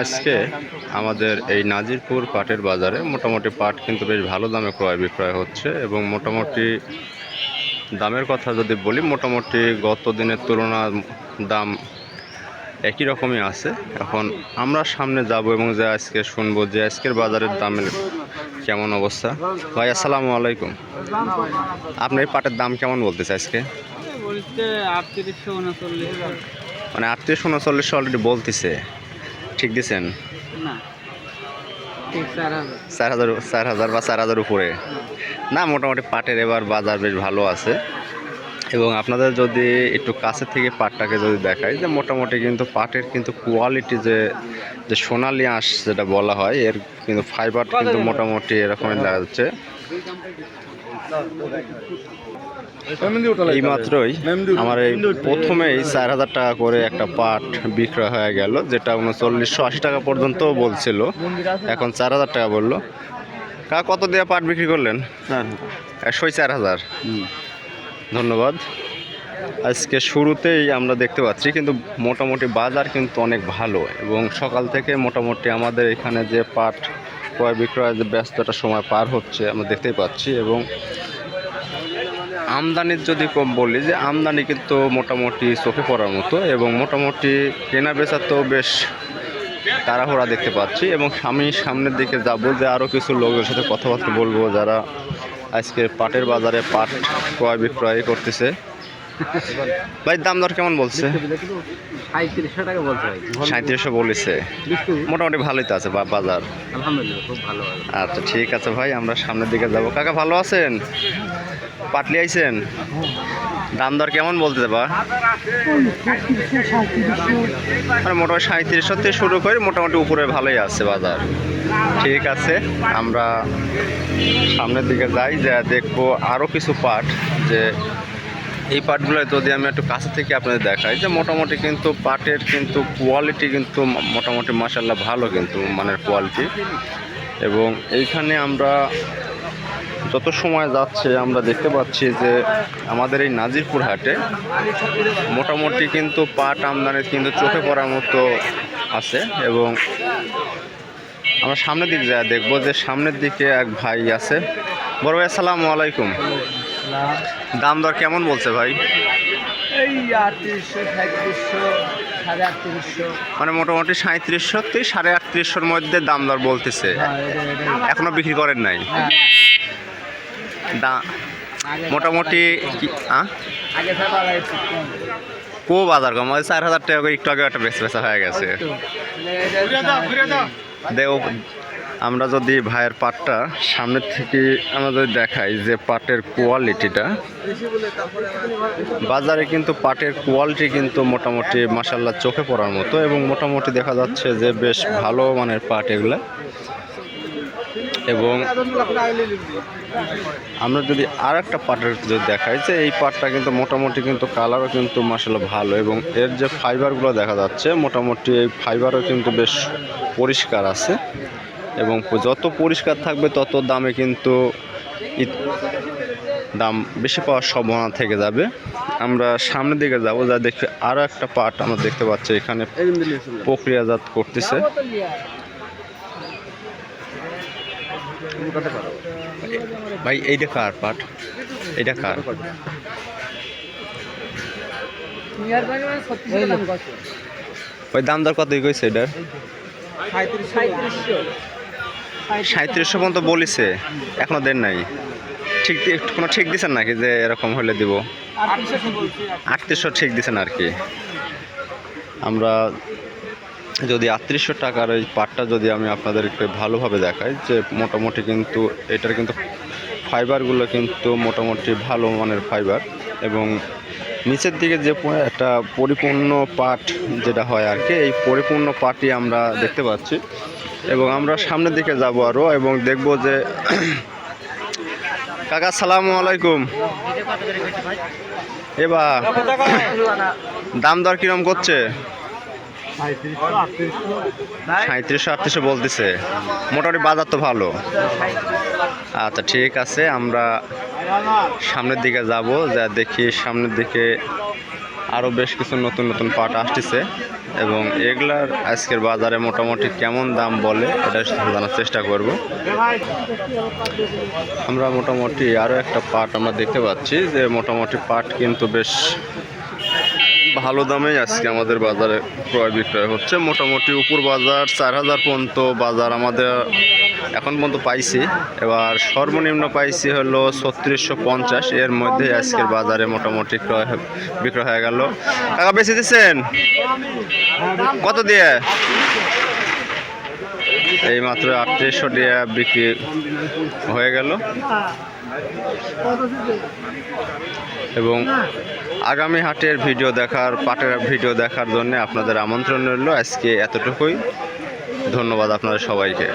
আজকে আমাদের এই নাজিরপুর পাটের বাজারে মোটামুটি পাট কিন্তু বেশ ভালো দামে ক্রয় বিক্রয় হচ্ছে এবং মোটামুটি দামের কথা যদি বলি, মোটামুটি গত দিনের তুলনা দাম একই রকমই আছে। এখন আমরা সামনে যাব এবং যে আজকে শুনব যে আজকের বাজারের দামের কেমন অবস্থা। ভাই, আসসালামু আলাইকুম। আপনার পাটের দাম কেমন বলতেছে আজকে? বলতে মানে আত্মীয় আটত্রিশ উনচল্লিশশো অলরেডি বলতেছে। ঠিক দিছেন? চার হাজার। চার হাজার বা চার হাজার উপরে। না মোটামুটি পাটের এবার বাজার বেশ ভালো আছে। এবং আপনাদের যদি একটু কাছে থেকে পাটটাকে যদি দেখাই যে মোটামুটি কিন্তু পাটের কিন্তু কোয়ালিটি যে যে সোনালি আঁশ যেটা বলা হয় এর কিন্তু ফাইবার কিন্তু মোটামুটি এরকমই দেখা যাচ্ছে। এই মাত্রই আমার এই প্রথমেই চার হাজার টাকা করে একটা পাট বিক্রয় হয়ে গেল যেটা উনচল্লিশশো আশি টাকা পর্যন্ত বলছিল। এখন চার হাজার টাকা বলল। কা কত দিয়ে পাট বিক্রি করলেন? একশোই চার হাজার। ধন্যবাদ। আজকে শুরুতেই আমরা দেখতে পাচ্ছি কিন্তু মোটামুটি বাজার কিন্তু অনেক ভালো এবং সকাল থেকে মোটামুটি আমাদের এখানে যে পাট ক্রয় বিক্রয় যে ব্যস্তটা সময় পার হচ্ছে, আমরা দেখতেই পাচ্ছি এবং আমদানির যদি কম বলি, যে আমদানি কিন্তু মোটামুটি চোখে পড়ার মতো এবং মোটামুটি কেনা বেচা তো বেশ তাড়াহুড়া দেখতে পাচ্ছি এবং আমি সামনের দিকে যাব যে আরও কিছু লোকের সাথে কথাবার্তা বলব যারা আজকে পাটের বাজারে পাট ক্রয় বিক্রয় করতেছে। ভাই দাম দর কেমন বলছে? সাঁত্রিশশো বলেছে মোটামুটি ভালোই তো আছে বাজার। আচ্ছা ঠিক আছে ভাই আমরা সামনের দিকে যাব। কাকা ভালো আছেন? পাটলি আইছেন? দাম দর কেমন বলতে বা মানে মোটামুটি সাঁত্রিশশো থেকে শুরু করে মোটামুটি উপরে ভালোই আছে বাজার। ঠিক আছে আমরা সামনের দিকে যাই যা দেখব আরও কিছু পাট যে এই পাটগুলো যদি আমি একটু কাছে থেকে আপনাদের দেখাই, যে মোটামুটি কিন্তু পাটের কিন্তু কোয়ালিটি কিন্তু মোটামুটি মাসাল্লাহ ভালো কিন্তু মানের কোয়ালিটি এবং এইখানে আমরা যত সময় যাচ্ছে আমরা দেখতে পাচ্ছি যে আমাদের এই নাজিরপুর হাটে মোটামুটি কিন্তু পাট আমদানি কিন্তু চোখে পড়ার মতো আছে এবং আমরা সামনের দিকে যা দেখব যে সামনের দিকে এক ভাই আছে। বড় ভাই, আসসালামু আলাইকুম। দাম দর কেমন বলছে ভাই? এই আটত্রিশশো সাঁত্রিশশো সাড়ে আটত্রিশশো। মানে মোটামুটি সাঁত্রিশশো থেকে সাড়ে আটত্রিশশোর মধ্যে দাম দর বলতেছে। এখনও বিক্রি করেন নাই? দা মোটামুটি কি বাজার কম ওই চার হাজার টাকা করে একটু আগে একটা বেচা বেচা হয়ে গেছে। দেও আমরা যদি ভাইয়ের পাটটা সামনের থেকে আমাদের দেখাই যে পাটের কোয়ালিটিটা বাজারে কিন্তু পাটের কোয়ালিটি কিন্তু মোটামুটি মাসাল্লাহ চোখে পড়ার মতো এবং মোটামুটি দেখা যাচ্ছে যে বেশ ভালো মানের পাট এগুলা। এবং আমরা যদি আর একটা পাটের যদি দেখাই যে এই পাটটা কিন্তু মোটামুটি কিন্তু কালারও কিন্তু মাসাল্লাহ ভালো এবং এর যে ফাইবারগুলো দেখা যাচ্ছে, মোটামুটি এই ফাইবারও কিন্তু বেশ পরিষ্কার আছে। এবং যত পরিষ্কার থাকবে, তত দামে কিন্তু দাম বেশি পাওয়ার সম্ভাবনা থেকে যাবে। আমরা সামনের দিকে যাব, যা দেখি আরও একটা পার্ট আমরা দেখতে পাচ্ছি, এখানে প্রক্রিয়াজাত করতেছে। ভাই, এইটা কার পাট এইটা কার? ওই দাম দর কত কইছে এটার? সাঁত্রিশশো পর্যন্ত বলিছে, এখনও দেন নাই। ঠিক কোনো ঠিক দিছেন নাকি যে এরকম হলে দিব? আটত্রিশশো ঠিক দিছেন আর কি। আমরা যদি আটত্রিশশো টাকার ওই পাটটা যদি আমি আপনাদেরকে ভালোভাবে দেখাই, যে মোটামুটি কিন্তু এটার কিন্তু ফাইবারগুলো কিন্তু মোটামুটি ভালো মানের ফাইবার এবং নিচের দিকে যে একটা পরিপূর্ণ পাট যেটা হয় আর কি, এই পরিপূর্ণ পাটই আমরা দেখতে পাচ্ছি। এবং আমরা সামনের দিকে যাব আরও এবং দেখব যে, কাকা সালাম আলাইকুম। এবা, দাম দর কিরম করছে? সাঁত্রিশশো আটত্রিশশো বলতেছে। মোটামুটি বাজার তো ভালো। আচ্ছা ঠিক আছে, আমরা সামনের দিকে যাব, যা দেখি সামনের দিকে আরও বেশ কিছু নতুন নতুন পাট আসতেছে এবং এগুলার আজকের বাজারে মোটামুটি কেমন দাম বলে এটা জানার চেষ্টা করব। আমরা মোটামুটি আরও একটা পাট আমরা দেখতে পাচ্ছি যে মোটামুটি পাট কিন্তু বেশ ভালো দামে আজকে আমাদের বাজারে ক্রয় বিক্রয় হচ্ছে। মোটামুটি উপর বাজার চার হাজার পর্যন্ত বাজার আমাদের এখন পর্যন্ত পাইছি। এবার সর্বনিম্ন পাইছি হলো ছত্রিশশো পঞ্চাশ। এর মধ্যে আজকের বাজারে মোটামুটি ক্রয় বিক্রয় হয়ে গেল। টাকা বেশি দিচ্ছেন? কত দিয়ে? এই মাত্র আটত্রিশশো দিয়ে বিক্রি হয়ে গেল। এবং আগামী হাটের ভিডিও দেখার, পাটের ভিডিও দেখার জন্য আপনাদের আমন্ত্রণ রইল। আজকে এতটুকুই। ধন্যবাদ আপনাদের সবাইকে।